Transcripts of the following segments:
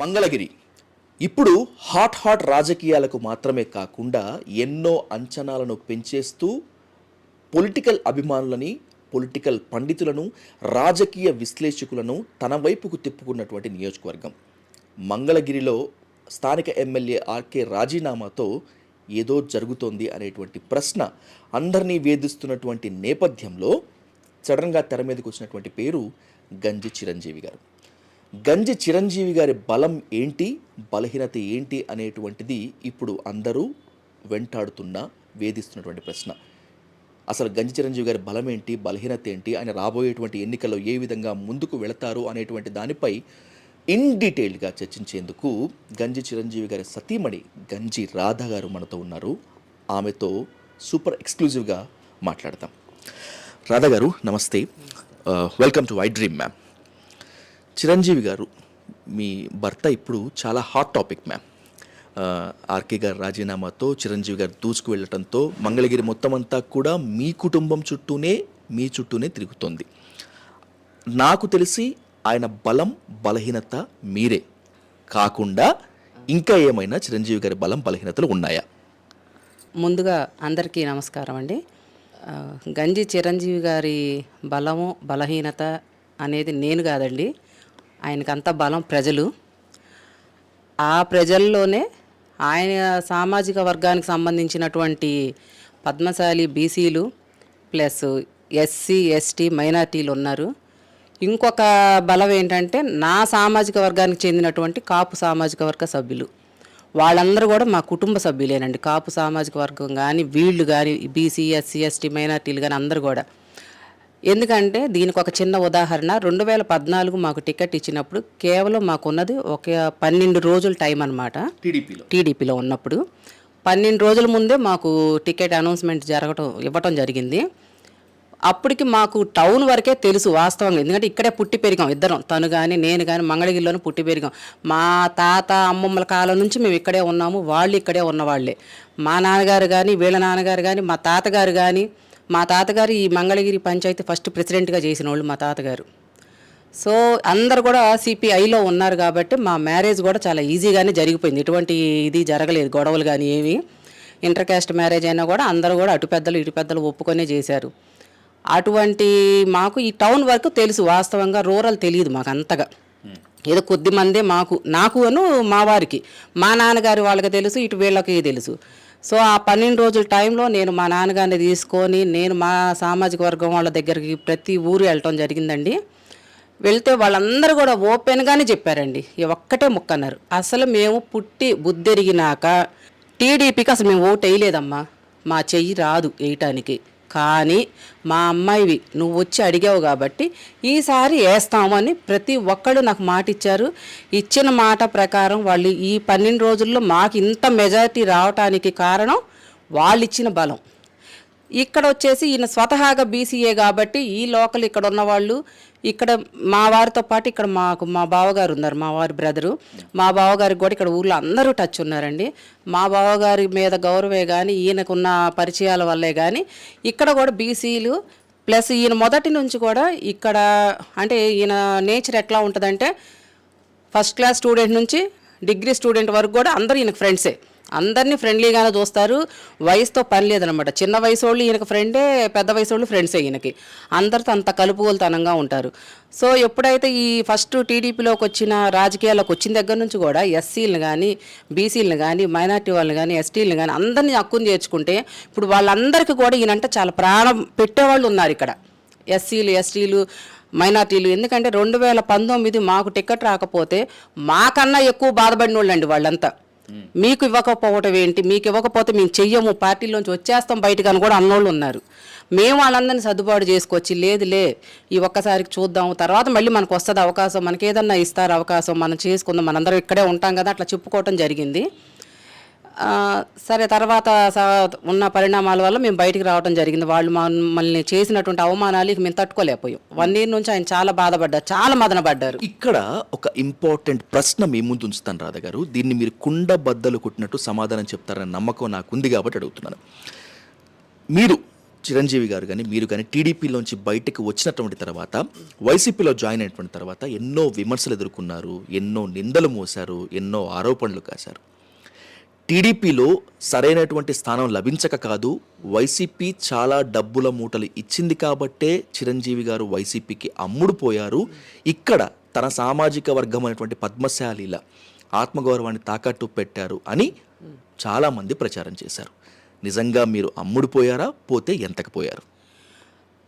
మంగళగిరి. ఇప్పుడు hot hot రాజకీయాలకు మాత్రమే కాకుండా ఎన్నో అంచనాలను పెంచేస్తూ పొలిటికల్ అభిమానులని పొలిటికల్ పండితులను రాజకీయ విశ్లేషకులను తన వైపుకు తిప్పుకున్నటువంటి నియోజకవర్గం. మంగళగిరిలో స్థానిక ఎమ్మెల్యే ఆర్కే రాజీనామాతో ఏదో జరుగుతోంది అనేటువంటి ప్రశ్న అందరినీ వేధిస్తున్నటువంటి నేపథ్యంలో సడన్గా తెర మీదకి వచ్చినటువంటి పేరు గంజి చిరంజీవి గారు. గంజి చిరంజీవి గారి బలం ఏంటి? బలహీనత ఏంటి? అనేటువంటిది ఇప్పుడు అందరూ వెంటాడుతున్న వేధిస్తున్నటువంటి ప్రశ్న. అసలు గంజి చిరంజీవి గారి బలం ఏంటి? బలహీనత ఏంటి? ఆయన రాబోయేటువంటి ఎన్నికల్లో ఏ విధంగా ముందుకు వెళతారు? అనేటువంటి దానిపై ఇన్ డీటెయిల్గా చర్చించేందుకు గంజి చిరంజీవి గారి సతీమణి గంజి రాధ గారు మనతో ఉన్నారు. ఆమెతో సూపర్ ఎక్స్క్లూజివ్గా మాట్లాడతాం రాధా గారు నమస్తే. Welcome to I dream ma'am Chiranjeevi garu మీ భర్త ఇప్పుడు చాలా హాట్ టాపిక్ మ్యామ్ ఆర్కే గారు రాజీనామాతో చిరంజీవి గారు దూసుకు వెళ్ళటంతో మంగళగిరి మొత్తం అంతా కూడా మీ కుటుంబం చుట్టూనే మీ చుట్టూనే తిరుగుతుంది. నాకు తెలిసి ఆయన బలం బలహీనత మీరే. కాకుండా ఇంకా ఏమైనా చిరంజీవి గారి బలం బలహీనతలు ఉన్నాయా? ముందుగా అందరికీ నమస్కారం అండి. గంజి చిరంజీవి గారి బలము బలహీనత అనేది నేను కాదండి. ఆయనకంత బలం ప్రజలు. ఆ ప్రజల్లోనే ఆయన సామాజిక వర్గానికి సంబంధించినటువంటి పద్మశాలి బీసీలు ప్లస్ ఎస్సీ ఎస్టీ మైనార్టీలు ఉన్నారు. ఇంకొక బలం ఏంటంటే నా సామాజిక వర్గానికి చెందినటువంటి కాపు సామాజిక వర్గ సభ్యులు. వాళ్ళందరూ కూడా మా కుటుంబ సభ్యులేనండి. కాపు సామాజిక వర్గం కానీ వీళ్ళు కానీ బీసీ ఎస్సీ ఎస్టీ మైనార్టీలు కానీ అందరూ కూడా. ఎందుకంటే దీనికి ఒక చిన్న ఉదాహరణ. రెండు వేల పద్నాలుగు మాకు టికెట్ ఇచ్చినప్పుడు కేవలం మాకున్నది ఒక పన్నెండు రోజుల టైం అనమాట టీడీపీలో. టీడీపీలో ఉన్నప్పుడు. పన్నెండు రోజుల ముందే మాకు టికెట్ అనౌన్స్మెంట్ జరగటం ఇవ్వటం జరిగింది. అప్పటికి మాకు టౌన్ వరకే తెలుసు వాస్తవంగా. ఎందుకంటే ఇక్కడే పుట్టి పెరిగాం ఇద్దరం. తను కానీ నేను కానీ మంగళగిరిలోనే పుట్టి పెరిగాం. మా తాత అమ్మమ్మల కాలం నుంచి మేము ఇక్కడే ఉన్నాము. వాళ్ళు ఇక్కడే ఉన్నవాళ్ళే మా నాన్నగారు కానీ వీళ్ళ నాన్నగారు కానీ మా తాతగారు కానీ మా తాతగారు ఈ మంగళగిరి పంచాయతీ ఫస్ట్ ప్రెసిడెంట్గా చేసిన వాళ్ళు మా తాతగారు. సో అందరు కూడా సిపిఐలో ఉన్నారు కాబట్టి మా మ్యారేజ్ కూడా చాలా ఈజీగానే జరిగిపోయింది. ఎటువంటి ఇది జరగలేదు గొడవలు కానీ ఏమి ఇంటర్కాస్ట్ మ్యారేజ్ అయినా కూడా అందరూ కూడా అటు పెద్దలు ఇటు పెద్దలు ఒప్పుకొనే చేశారు. అటువంటి మాకు ఈ టౌన్ వరకు తెలుసు వాస్తవంగా రూరల్ తెలియదు మాకు అంతగా. ఏదో కొద్ది మందే మాకు నాకు అను మా వారికి. మా నాన్నగారి వాళ్ళకి తెలుసు ఇటు వీళ్ళకి తెలుసు. సో ఆ పన్నెండు రోజుల టైంలో నేను మా నాన్నగారిని తీసుకొని నేను మా సామాజిక వర్గం వాళ్ళ దగ్గరికి ప్రతి ఊరు వెళ్ళటం జరిగిందండి. వెళ్తే వాళ్ళందరూ కూడా ఓపెన్గానే చెప్పారండి. ఈ ఒక్కటే ముక్క అన్నారు. అసలు మేము పుట్టి బుద్ధెరిగినాక టీడీపీకి అసలు మేము ఓటు వేయలేదమ్మా. మా చెయ్యి రాదు వేయటానికి. కానీ మా అమ్మాయివి నువ్వు వచ్చి అడిగావు కాబట్టి ఈసారి వేస్తామని ప్రతి ఒక్కళ్ళు నాకు మాట ఇచ్చారు ఇచ్చిన మాట ప్రకారం వాళ్ళు ఈ పన్నెండు రోజుల్లో మాకు ఇంత మెజారిటీ రావటానికి కారణం వాళ్ళు ఇచ్చిన బలం. ఇక్కడ వచ్చేసి ఈయన స్వతహాగా బీసీఏ కాబట్టి ఈ లోకల్ ఇక్కడ ఉన్న వాళ్ళు ఇక్కడ మా వారితో పాటు ఇక్కడ మాకు మా బావగారు ఉన్నారు మా వారి బ్రదరు. మా బావగారికి కూడా ఇక్కడ ఊర్లో అందరూ టచ్ ఉన్నారండి. మా బావగారి మీద గౌరవే కానీ ఈయనకున్న పరిచయాల వల్లే కానీ ఇక్కడ కూడా బీసీలు ప్లస్ ఈయన మొదటి నుంచి కూడా ఇక్కడ అంటే ఈయన నేచర్ ఎట్లా ఉంటుందంటే ఫస్ట్ క్లాస్ స్టూడెంట్ నుంచి డిగ్రీ స్టూడెంట్ వరకు కూడా అందరూ ఈయనకు ఫ్రెండ్సే. అందరినీ ఫ్రెండ్లీగానే చూస్తారు. వయసుతో పని లేదనమాట. చిన్న వయసు వాళ్ళు ఈయనకు ఫ్రెండే పెద్ద వయసు వాళ్ళు ఫ్రెండ్సే ఈయనకి. అందరితో అంత కలుపుగోలుతనంగా ఉంటారు. సో ఎప్పుడైతే ఈ ఫస్ట్ టీడీపీలోకి వచ్చిన రాజకీయాలకు వచ్చిన దగ్గర నుంచి కూడా ఎస్సీలను కానీ బీసీలను కానీ మైనార్టీ వాళ్ళని కానీ ఎస్టీలను కానీ అందరినీ హక్కును చేర్చుకుంటే ఇప్పుడు వాళ్ళందరికీ కూడా ఈయనంటే చాలా ప్రాణం పెట్టేవాళ్ళు ఉన్నారు ఇక్కడ. ఎస్సీలు ఎస్టీలు మైనార్టీలు. ఎందుకంటే రెండు వేల పంతొమ్మిది మాకు టికెట్ రాకపోతే మాకన్నా ఎక్కువ బాధపడిన వాళ్ళండి వాళ్ళంతా. మీకు ఇవ్వకపోవటం ఏంటి మీకు ఇవ్వకపోతే మేము చెయ్యము పార్టీలోంచి వచ్చేస్తాం బయటకు అని కూడా అన్నోళ్ళు ఉన్నారు. మేము వాళ్ళందరినీ సర్దుబాటు చేసుకొచ్చి లేదులే ఈ ఒక్కసారికి చూద్దాం తర్వాత మళ్ళీ మనకు వస్తుంది అవకాశం మనకి ఏదన్నా ఇస్తారు అవకాశం మనం చేసుకుందాం మనందరం ఇక్కడే ఉంటాం కదా అట్లా చెప్పుకోవటం జరిగింది. సరే తర్వాత స- ఉన్న పరిణామాల వల్ల మేము బయటికి రావడం జరిగింది. వాళ్ళు మమ్మల్ని చేసినటువంటి అవమానాలు ఇక మేము తట్టుకోలేకపోయాం. వన్ ఇయర్ నుంచి ఆయన చాలా బాధపడ్డారు చాలా మదన పడ్డారు ఇక్కడ ఒక ఇంపార్టెంట్ ప్రశ్న మీ ముందు ఉంచుతాను రాధ గారు దీన్ని మీరు కుండ బద్దలు కొట్టినట్టు సమాధానం చెప్తారన్న నమ్మకం నాకు ఉంది కాబట్టి అడుగుతున్నాను. మీరు చిరంజీవి గారు కానీ మీరు కానీ టీడీపీలోంచి బయటకు వచ్చినటువంటి తర్వాత వైసీపీలో జాయిన్ అయినటువంటి తర్వాత ఎన్నో విమర్శలు ఎదుర్కొన్నారు ఎన్నో నిందలు మోశారు ఎన్నో ఆరోపణలు కాశారు. టీడీపీలో సరైనటువంటి స్థానం లభించక కాదు. వైసీపీ చాలా డబ్బుల మూటలు ఇచ్చింది కాబట్టే చిరంజీవి గారు వైసీపీకి అమ్ముడు పోయారు. ఇక్కడ తన సామాజిక వర్గం అనేటువంటి పద్మశాలిల ఆత్మగౌరవాన్ని తాకట్టు పెట్టారు అని చాలామంది ప్రచారం చేశారు. నిజంగా మీరు అమ్ముడు పోయారా? పోతే ఎంతకు పోయారు?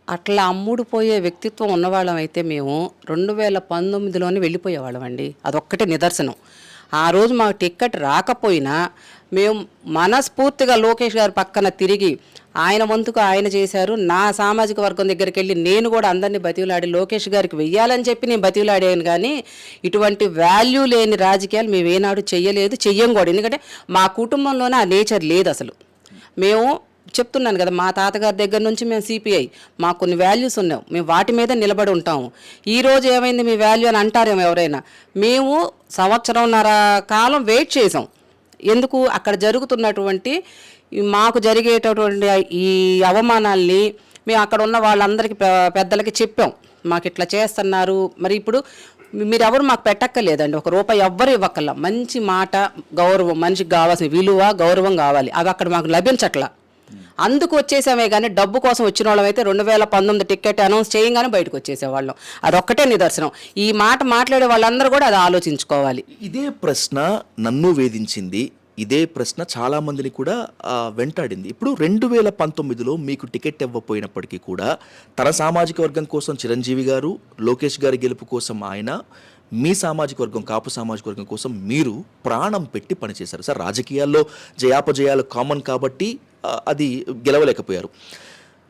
అట్లా అమ్ముడు పోయే వ్యక్తిత్వం ఉన్నవాళ్ళం అయితే మేము రెండు వేల పంతొమ్మిదిలోనే వెళ్ళిపోయేవాళ్ళం అండి అదొక్కటే నిదర్శనం. ఆ రోజు మాకు టిక్కెట్ రాకపోయినా మేము మనస్ఫూర్తిగా లోకేష్ గారి పక్కన తిరిగి ఆయన వంతుకు ఆయన చేశారు. నా సామాజిక వర్గం దగ్గరికి వెళ్ళి నేను కూడా అందరినీ బతివులాడి లోకేష్ గారికి వెయ్యాలని చెప్పి నేను బతివులాడాను కానీ ఇటువంటి వాల్యూ లేని రాజకీయాలు మేము ఏనాడు చెయ్యలేదు. చెయ్యం కూడా. ఎందుకంటే మా కుటుంబంలోనే ఆ నేచర్ లేదు అసలు. మేము చెప్తున్నాను కదా మా తాతగారి దగ్గర నుంచి మేము సిపిఐ మాకు కొన్ని వాల్యూస్ ఉన్నాం మేము వాటి మీద నిలబడి ఉంటాము. ఈరోజు ఏమైంది మీ వాల్యూ అని అంటారేమో ఎవరైనా. మేము సంవత్సరంన్నర కాలం వెయిట్ చేసాం. ఎందుకు? అక్కడ జరుగుతున్నటువంటి మాకు జరిగేటటువంటి ఈ అవమానాల్ని మేము అక్కడ ఉన్న వాళ్ళందరికీ పెద్దలకి చెప్పాం. మాకు ఇట్లా చేస్తున్నారు. మరి ఇప్పుడు మీరు ఎవరు మాకు పెట్టక్కర్లేదండి. ఒక రూపాయి ఎవ్వరు ఇవ్వక్కర్లా. మంచి మాట గౌరవం మనిషికి కావాల్సిన విలువ గౌరవం కావాలి. అవి అక్కడ మాకు లభించట్లా. అందుకు వచ్చేసామే కానీ డబ్బు కోసం వచ్చిన వాళ్ళం అయితే రెండు వేల పంతొమ్మిది టికెట్ అనౌన్స్ చేయగానే బయటకు వచ్చేసేవాళ్ళం అదొక్కటే నిదర్శనం. ఈ మాట మాట్లాడే వాళ్ళందరూ కూడా అది ఆలోచించుకోవాలి. ఇదే ప్రశ్న నన్ను వేధించింది. ఇదే ప్రశ్న చాలా మందిని కూడా వెంటాడింది. ఇప్పుడు రెండు వేల పంతొమ్మిదిలో మీకు టికెట్ ఇవ్వపోయినప్పటికీ కూడా తన సామాజిక వర్గం కోసం చిరంజీవి గారు లోకేష్ గారి గెలుపు కోసం ఆయన మీ సామాజిక వర్గం కాపు సామాజిక వర్గం కోసం మీరు ప్రాణం పెట్టి పనిచేశారు. సార్ రాజకీయాల్లో జయాపజయాలు కామన్ కాబట్టి అది గెలవలేకపోయారు.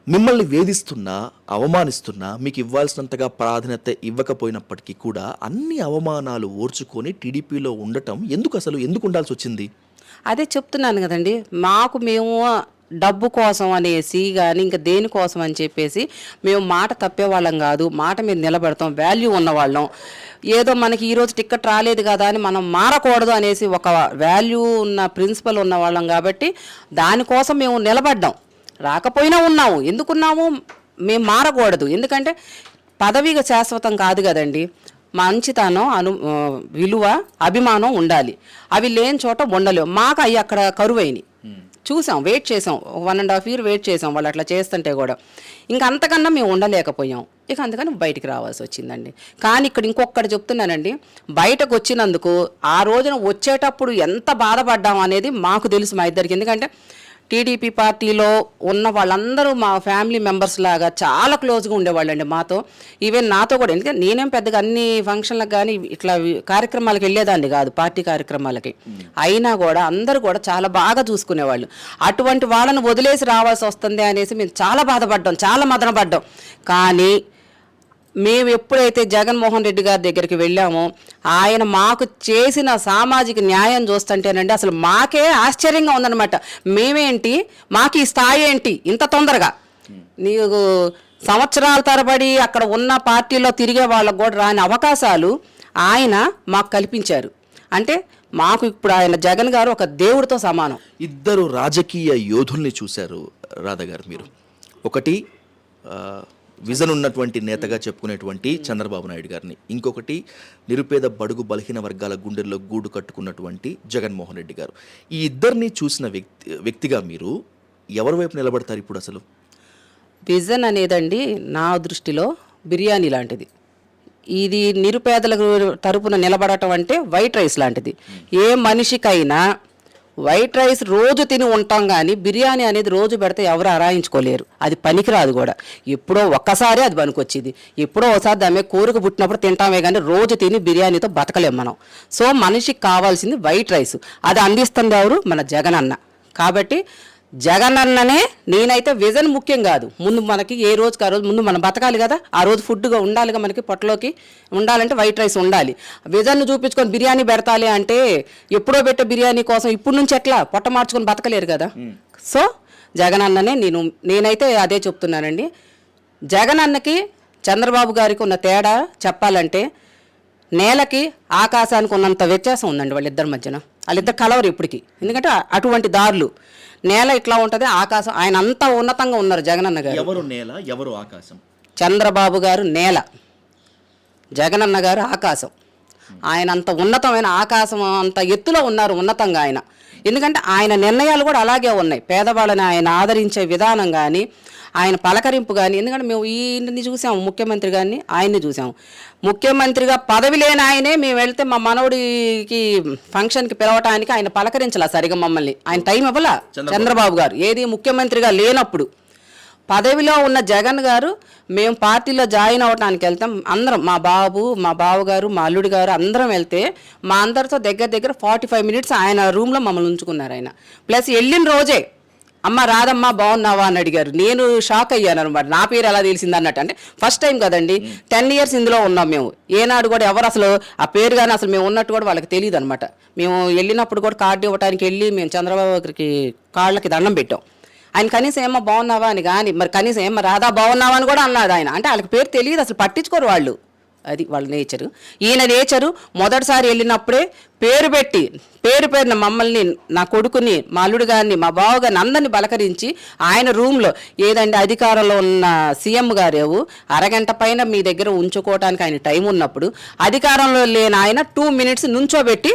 మిమ్మల్ని వేధిస్తున్నా అవమానిస్తున్నా మీకు ఇవ్వాల్సినంతగా ప్రాధాన్యత ఇవ్వకపోయినప్పటికీ కూడా అన్ని అవమానాలు ఓర్చుకొని టీడీపీలో ఉండటం ఎందుకు అసలు ఎందుకు ఉండాల్సి వచ్చింది? అదే చెప్తున్నాను కదండి. మాకు మేము డబ్బు కోసం అనేసి కానీ ఇంకా దేనికోసం అని చెప్పేసి మేము మాట తప్పేవాళ్ళం కాదు. మాట మీద నిలబెడతాం. వాల్యూ ఉన్నవాళ్ళం. ఏదో మనకి ఈరోజు టిక్కెట్ రాలేదు కదా అని మనం మారకూడదు అనేసి ఒక వాల్యూ ఉన్న ప్రిన్సిపల్ ఉన్న వాళ్ళం కాబట్టి దానికోసం మేము నిలబడ్డాం. రాకపోయినా ఉన్నాము. ఎందుకున్నాము? మేము మారకూడదు. ఎందుకంటే పదవిగా శాశ్వతం కాదు కదండి. మంచితనం అను విలువ అభిమానం ఉండాలి. అవి లేని చోట ఉండలేవు. మాకు అవి అక్కడ కరువైనవి చూసాం వెయిట్ చేసాం. One and half year wait చేసాం వాళ్ళు అట్లా చేస్తుంటే కూడా. ఇంకా అంతకన్నా మేము ఉండలేకపోయాం. ఇక అందుకని బయటికి రావాల్సి వచ్చిందండి. కానీ ఇక్కడ ఇంకొకటి చెప్తున్నానండి. బయటకు వచ్చినందుకు ఆ రోజున వచ్చేటప్పుడు ఎంత బాధపడ్డాం అనేది మాకు తెలుసు మా ఇద్దరికి. ఎందుకంటే టీడీపీ పార్టీలో ఉన్న వాళ్ళందరూ మా ఫ్యామిలీ మెంబర్స్ లాగా చాలా క్లోజ్గా ఉండేవాళ్ళండి మాతో. ఈవెన్ నాతో కూడా. ఎందుకంటే నేనేం పెద్దగా అన్ని ఫంక్షన్లకు కానీ ఇట్లా కార్యక్రమాలకు వెళ్ళేదాన్ని కాదు పార్టీ కార్యక్రమాలకి. అయినా కూడా అందరూ కూడా చాలా బాగా చూసుకునేవాళ్ళు. అటువంటి వాళ్ళని వదిలేసి రావాల్సి వస్తుంది అనేసి మేము చాలా బాధపడ్డాం చాలా మదనపడ్డాం. కానీ మేము ఎప్పుడైతే జగన్మోహన్ రెడ్డి గారి దగ్గరికి వెళ్ళామో ఆయన మాకు చేసిన సామాజిక న్యాయం చూస్తుంటేనండి అసలు మాకే ఆశ్చర్యంగా ఉందన్నమాట. మేమేంటి మాకు ఈ స్థాయి ఏంటి? ఇంత తొందరగా. నీకు సంవత్సరాల తరబడి అక్కడ ఉన్న పార్టీలో తిరిగే వాళ్ళకు కూడా రాని అవకాశాలు ఆయన మాకు కల్పించారు. అంటే మాకు ఇప్పుడు ఆయన జగన్ గారు ఒక దేవుడితో సమానం. ఇద్దరు రాజకీయ యోధుల్ని చూశారు రాధా గారు మీరు. ఒకటి విజన్ ఉన్నటువంటి నేతగా చెప్పుకునేటువంటి చంద్రబాబు నాయుడు గారిని. ఇంకొకటి నిరుపేద బడుగు బలహీన వర్గాల గుండెల్లో గూడు కట్టుకున్నటువంటి జగన్మోహన్ రెడ్డి గారు. ఈ ఇద్దరిని చూసిన వ్యక్తి వ్యక్తిగా మీరు ఎవరి వైపు నిలబడతారు ఇప్పుడు అసలు? విజన్ అనేదండి నా దృష్టిలో బిర్యానీ లాంటిది. ఇది నిరుపేదల తరపున నిలబడటం అంటే వైట్ రైస్ లాంటిది. ఏ మనిషికైనా వైట్ రైస్ రోజు తిని ఉంటాం కానీ బిర్యానీ అనేది రోజు పెడితే ఎవరు అరాయించుకోలేరు అది పనికిరాదు కూడా. ఎప్పుడో ఒక్కసారి అది పనికొచ్చింది. ఎప్పుడో ఒకసారి దాని కూరకు కోరిక పుట్టినప్పుడు తింటామే కానీ రోజు తిని బిర్యానీతో బతకలేం మనం. సో మనిషికి కావాల్సింది వైట్ రైస్. అది అందిస్తుంది ఎవరు? మన జగన్ అన్న కాబట్టి జగన్ అన్ననే నేనైతే విజన్ ముఖ్యం కాదు. ముందు మనకి ఏ రోజుకి ఆ రోజు ముందు మనం బతకాలి కదా. ఆ రోజు ఫుడ్గా ఉండాలిగా మనకి పొట్టలోకి ఉండాలంటే వైట్ రైస్ ఉండాలి. విజన్ను చూపించుకొని బిర్యానీ పెడతాలి అంటే ఎప్పుడో పెట్టే బిర్యానీ కోసం ఇప్పుడు నుంచి ఎట్లా? పొట్ట మార్చుకొని బతకలేరు కదా. సో జగన్ అన్ననే నేను నేనైతే అదే చెప్తున్నానండి. జగన్ అన్నకి చంద్రబాబు గారికి ఉన్న తేడా చెప్పాలంటే నేలకి ఆకాశానికి ఉన్నంత వ్యత్యాసం ఉందండి వాళ్ళిద్దరి మధ్యన. వాళ్ళిద్దరు కలవరు ఇప్పటికి. ఎందుకంటే అటువంటి దారులు. నేల ఇట్లా ఉంటుంది ఆకాశం. ఆయన అంతా ఉన్నతంగా ఉన్నారు జగనన్న గారు. ఎవరు నేల ఎవరు ఆకాశం? చంద్రబాబు గారు నేల. జగనన్న గారు ఆకాశం. ఆయన అంత ఉన్నతమైన ఆకాశం అంత ఎత్తులో ఉన్నారు ఉన్నతంగా ఆయన. ఎందుకంటే ఆయన నిర్ణయాలు కూడా అలాగే ఉన్నాయి. పేదవాళ్ళని ఆయన ఆదరించే విధానం కానీ ఆయన పలకరింపు కానీ ఎందుకంటే మేము ఈయన్ని చూసాము ముఖ్యమంత్రి గారిని ఆయన్ని చూసాము. ముఖ్యమంత్రిగా పదవి లేని ఆయనే మేము వెళ్తే మా మనవడికి ఫంక్షన్కి పిలవటానికి ఆయన పలకరించాల సరిగా మమ్మల్ని. ఆయన టైం ఇవ్వాల? చంద్రబాబు గారు. ఏది ముఖ్యమంత్రిగా లేనప్పుడు. పదవిలో ఉన్న జగన్ గారు మేము పార్టీలో జాయిన్ అవ్వడానికి వెళ్తాం. అందరం మా బాబు మా బావగారు మా అల్లుడి గారు అందరం వెళ్తే మా అందరితో దగ్గర దగ్గర ఫార్టీ ఫైవ్ మినిట్స్ ఆయన రూమ్లో మమ్మల్ని ఉంచుకున్నారు ఆయన. ప్లస్ వెళ్ళిన రోజే అమ్మ రాదమ్మా బాగున్నావా? అని అడిగారు. నేను షాక్ అయ్యాను అనమాట నా పేరు ఎలా తెలిసింది అన్నట్టు. అంటే ఫస్ట్ టైం కదండి టెన్ ఇయర్స్ ఇందులో ఉన్నాం మేము. ఏనాడు కూడా ఎవరు అసలు ఆ పేరు కానీ అసలు మేము ఉన్నట్టు కూడా వాళ్ళకి తెలియదు అనమాట మేము వెళ్ళినప్పుడు కూడా కార్డు ఇవ్వడానికి వెళ్ళి మేము చంద్రబాబు గారికి కాళ్ళకి దండం పెట్టాం. ఆయన కనీసం ఏమో బాగున్నావా అని కానీ మరి కనీసం ఏమో రాధా బాగున్నావా అని కూడా అన్నాడు ఆయన. అంటే వాళ్ళకి పేరు తెలియదు అసలు పట్టించుకోరు వాళ్ళు. అది వాళ్ళ నేచరు. ఈయన నేచరు మొదటిసారి వెళ్ళినప్పుడే పేరు పెట్టి పేరు పేరున మమ్మల్ని నా కొడుకుని మా అల్లుడు గారిని మా బావగారిని అందరిని బలకరించి ఆయన రూమ్లో ఏదండి అధికారంలో ఉన్న సీఎం గారేవు అరగంట పైన మీ దగ్గర ఉంచుకోవడానికి ఆయన టైం ఉన్నప్పుడు అధికారంలో లేని ఆయన టూ మినిట్స్ నుంచోబెట్టి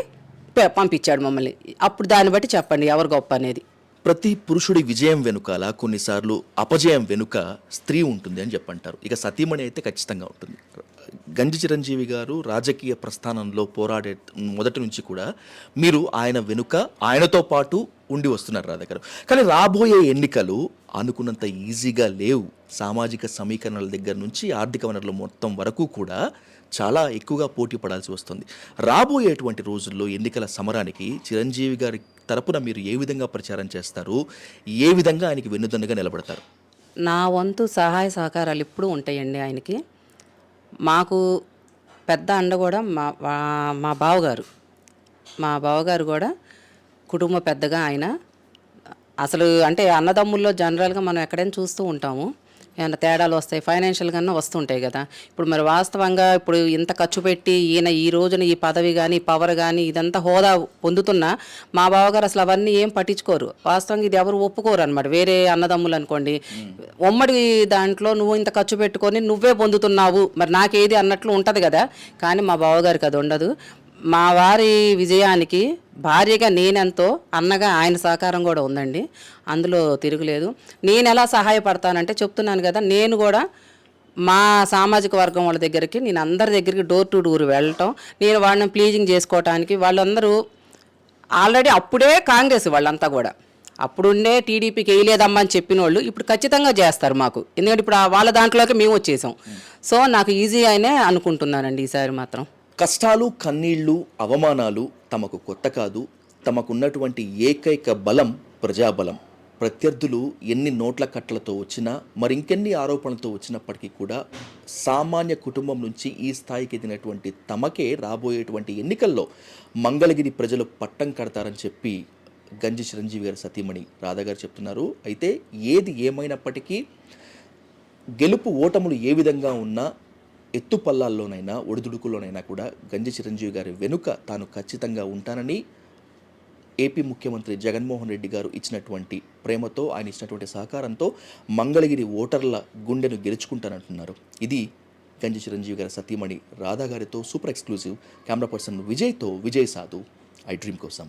పంపించాడు మమ్మల్ని. అప్పుడు దాన్ని బట్టి చెప్పండి ఎవరు గొప్ప అనేది. ప్రతి పురుషుడి విజయం వెనుకాల కొన్నిసార్లు అపజయం వెనుక స్త్రీ ఉంటుంది అని చెప్పంటారు. ఇక సతీమణి అయితే ఖచ్చితంగా ఉంటుంది. గంజి చిరంజీవి గారు రాజకీయ ప్రస్థానంలో పోరాడే మొదటి నుంచి కూడా మీరు ఆయన వెనుక ఆయనతో పాటు ఉండి వస్తున్నారు రాధ గారు. కానీ రాబోయే ఎన్నికలు అనుకున్నంత ఈజీగా లేవు. సామాజిక సమీకరణల దగ్గర నుంచి ఆర్థిక వనరుల మొత్తం వరకు కూడా చాలా ఎక్కువగా పోటీ పడాల్సి వస్తుంది. రాబోయేటువంటి రోజుల్లో ఎన్నికల సమరానికి చిరంజీవి గారి తరపున మీరు ఏ విధంగా ప్రచారం చేస్తారు? ఏ విధంగా ఆయనకి వెన్నుదన్నుగా నిలబడతారు? నా వంతు సహాయ సహకారాలు ఎప్పుడూ ఉంటాయండి ఆయనకి. మాకు పెద్ద అండ కూడా మా మా బావగారు. మా బావగారు కూడా కుటుంబ పెద్దగా ఆయన అసలు అంటే అన్నదమ్ముల్లో జనరల్గా మనం ఎక్కడైనా చూస్తూ ఉంటాము. ఏమైనా తేడాలు వస్తాయి ఫైనాన్షియల్ కన్నా వస్తుంటాయి కదా. ఇప్పుడు మరి వాస్తవంగా ఇప్పుడు ఇంత ఖర్చు పెట్టి ఈయన ఈ రోజున ఈ పదవి కానీ పవర్ కానీ ఇదంతా హోదా పొందుతున్నా మా బావగారు అసలు అవన్నీ ఏం పట్టించుకోరు. వాస్తవంగా ఇది ఎవరు ఒప్పుకోరు అనమాట వేరే అన్నదమ్ములు అనుకోండి. ఉమ్మడి దాంట్లో నువ్వు ఇంత ఖర్చు పెట్టుకొని నువ్వే పొందుతున్నావు. మరి నాకేది అన్నట్లు ఉంటుంది కదా. కానీ మా బావగారికి అది ఉండదు. మా వారి విజయానికి భార్యగా నేనెంతో అన్నగా ఆయన సహకారం కూడా ఉందండి. అందులో తిరుగులేదు. నేను ఎలా సహాయపడతానంటే చెప్తున్నాను కదా నేను కూడా మా సామాజిక వర్గం వాళ్ళ దగ్గరికి నేను అందరి దగ్గరికి డోర్ టు డోర్ వెళ్ళటం నేను వాళ్ళని ప్లీజింగ్ చేసుకోవటానికి వాళ్ళందరూ ఆల్రెడీ అప్పుడే కాంగ్రెస్ వాళ్ళంతా కూడా. అప్పుడుండే టీడీపీకి వేయలేదమ్మా అని చెప్పిన వాళ్ళు ఇప్పుడు ఖచ్చితంగా చేస్తారు మాకు. ఎందుకంటే ఇప్పుడు వాళ్ళ దాంట్లోకి మేము వచ్చేసాం. సో నాకు ఈజీ అయినే అనుకుంటున్నానండి ఈసారి మాత్రం. కష్టాలు కన్నీళ్ళు అవమానాలు తమకు కొత్త కాదు. తమకున్నటువంటి ఏకైక బలం ప్రజాబలం. ప్రత్యర్థులు ఎన్ని నోట్ల కట్టలతో వచ్చినా మరింకెన్ని ఆరోపణలతో వచ్చినప్పటికీ కూడా సామాన్య కుటుంబం నుంచి ఈ స్థాయికి ఎదిగినటువంటి తమకే రాబోయేటువంటి ఎన్నికల్లో మంగళగిరి ప్రజలు పట్టం కడతారని చెప్పి గంజి చిరంజీవి గారు సతీమణి రాధా గారు చెప్తున్నారు. అయితే ఏది ఏమైనప్పటికీ గెలుపు ఓటములు ఏ విధంగా ఉన్నా ఎత్తుపల్లాల్లోనైనా ఒడిదుడుకుల్లోనైనా కూడా గంజి చిరంజీవి గారి వెనుక తాను ఖచ్చితంగా ఉంటానని ఏపీ ముఖ్యమంత్రి జగన్మోహన్ రెడ్డి గారు ఇచ్చినటువంటి ప్రేమతో ఆయన ఇచ్చినటువంటి సహకారంతో మంగళగిరి ఓటర్ల గుండెను గెలుచుకుంటానంటున్నారు. ఇది గంజి చిరంజీవి గారి సతీమణి రాధా గారితో సూపర్ ఎక్స్క్లూజివ్ కెమెరా పర్సన్ విజయ్తో విజయ్ సాధు ఐ డ్రీమ్ కోసం.